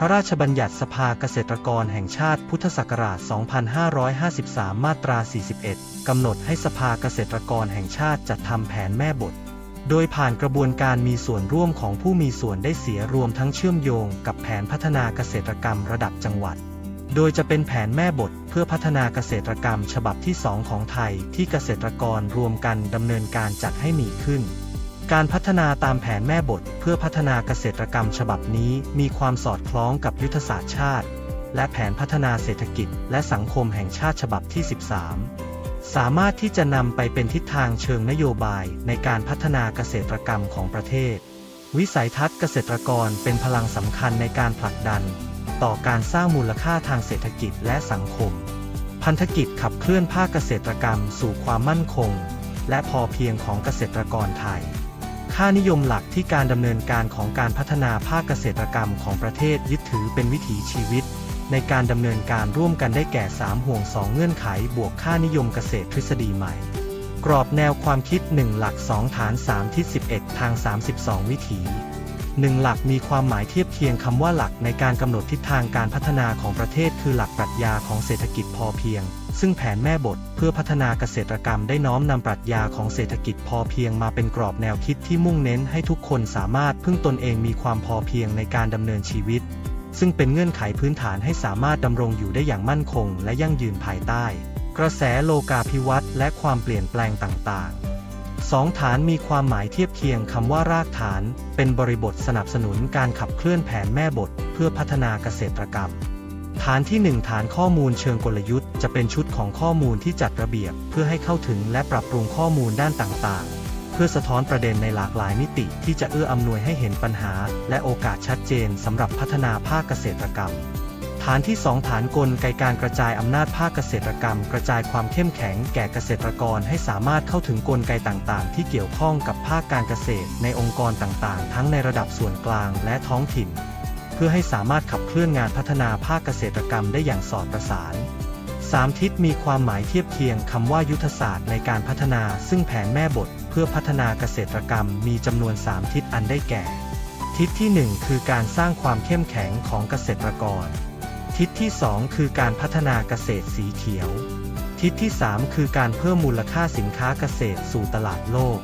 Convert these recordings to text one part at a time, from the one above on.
พระราชบัญญัติสภาเกษตรกรแห่งชาติพุทธศักราช 2553 มาตรา 41 กำหนดให้สภาเกษตรกรแห่งชาติจัดทำแผนแม่บท โดยผ่านกระบวนการมีส่วนร่วมของผู้มีส่วนได้เสียรวมทั้งเชื่อมโยงกับแผนพัฒนาเกษตรกรรมระดับจังหวัด โดยจะเป็นแผนแม่บทเพื่อพัฒนาเกษตรกรรมฉบับที่ 2 ของไทยที่เกษตรกรรวมกันดำเนินการจัดให้มีขึ้น การพัฒนาตามแผนแม่บทเพื่อพัฒนาเกษตรกรรมฉบับนี้มีความสอดคล้องกับยุทธศาสตร์ชาติ และแผนพัฒนาเศรษฐกิจ และสังคมแห่งชาติฉบับที่ 13 สามารถที่จะนำไปเป็นทิศทางเชิงนโยบายในการพัฒนาเกษตรกรรมของประเทศ วิสัยทัศน์เกษตรกรเป็นพลังสำคัญในการผลักดัน ต่อการสร้างมูลค่าทางเศรษฐกิจและสังคม พันธกิจขับเคลื่อนภาคเกษตรกรรมสู่ความมั่นคง และพอเพียงของเกษตรกรไทย ค่านิยมหลักที่การดำเนินการของการพัฒนาภาคเกษตรกรรมของประเทศยึดถือเป็นวิถีชีวิต ในการดำเนินการร่วมกันได้แก่ 3 ห่วง 2 เงื่อนไขบวกค่านิยมเกษตรทฤษฎีใหม่ กรอบแนวความคิด 1 หลัก 2 ฐาน 3ทิศ11 ทาง 32 วิถี 1หลักมีความหมายเทียบเคียงคำว่าหลักในการกำหนดทิศทางการพัฒนาของประเทศคือหลักปรัชญาของเศรษฐกิจพอเพียง ซึ่งแผนแม่บทเพื่อพัฒนาเกษตรกรรมได้น้อมนำปรัชญาของเศรษฐกิจพอเพียงมาเป็นกรอบแนวคิดที่มุ่งเน้นให้ทุกคนสามารถพึ่งตนเองมีความพอเพียงในการดำเนินชีวิต ซึ่งเป็นเงื่อนไขพื้นฐานให้สามารถดำรงอยู่ได้อย่างมั่นคง และยั่งยืนภายใต้ กระแสโลกาภิวัตน์และความเปลี่ยนแปลงต่างๆ สองฐานมีความหมายเทียบเคียงคำว่ารากฐาน เป็นบริบทสนับสนุนการขับเคลื่อนแผนแม่บท เพื่อพัฒนาเกษตรกรรม ฐานที่ 1 ฐานข้อมูลเชิงกลยุทธ์จะเป็นชุดของข้อมูลที่จัดระเบียบ เพื่อให้เข้าถึงและปรับปรุงข้อมูลด้านต่างๆ เพื่อสะท้อนประเด็นในหลากหลายมิติที่จะเอื้ออำนวยให้เห็นปัญหา และโอกาสชัดเจนสำหรับพัฒนาภาคเกษตรกรรมานที่ 2 ฐานกลไกการกระจายอำนาจภาคเกษตรกรรม กระจายความเข้มแข็งแก่เกษตรกรให้สามารถเข้าถึงกลไกต่างๆ ที่เกี่ยวข้องกับภาคการเกษตร ในองค์กรต่างๆ ทั้งในระดับส่วนกลางและท้องถิ่น เพื่อให้สามารถขับเคลื่อนงานพัฒนาภาคเกษตรกรรมได้อย่างสอดประสานสามทิศมีความหมายเทียบเคียงคำว่ายุทธศาสตร์ในการพัฒนา ซึ่งแผนแม่บท เพื่อพัฒนาเกษตรกรรมมีจำนวน 3 ทิศอันได้แก่ ทิศที่ 1 คือการสร้างความเข้มแข็งของเกษตรกร ทิศที่ 2 คือการพัฒนาเกษตรสีเขียว ทิศที่ 3 คือการเพิ่มมูลค่าสินค้าเกษตรสู่ตลาดโลก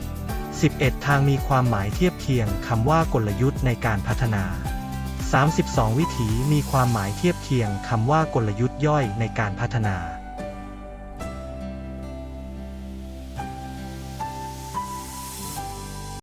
11 ทางมีความหมายเทียบเคียงคำว่ากลยุทธ์ในการพัฒนา 32 วิถีมีความหมายเทียบเคียงคำว่ากลยุทธ์ย่อยในการพัฒนา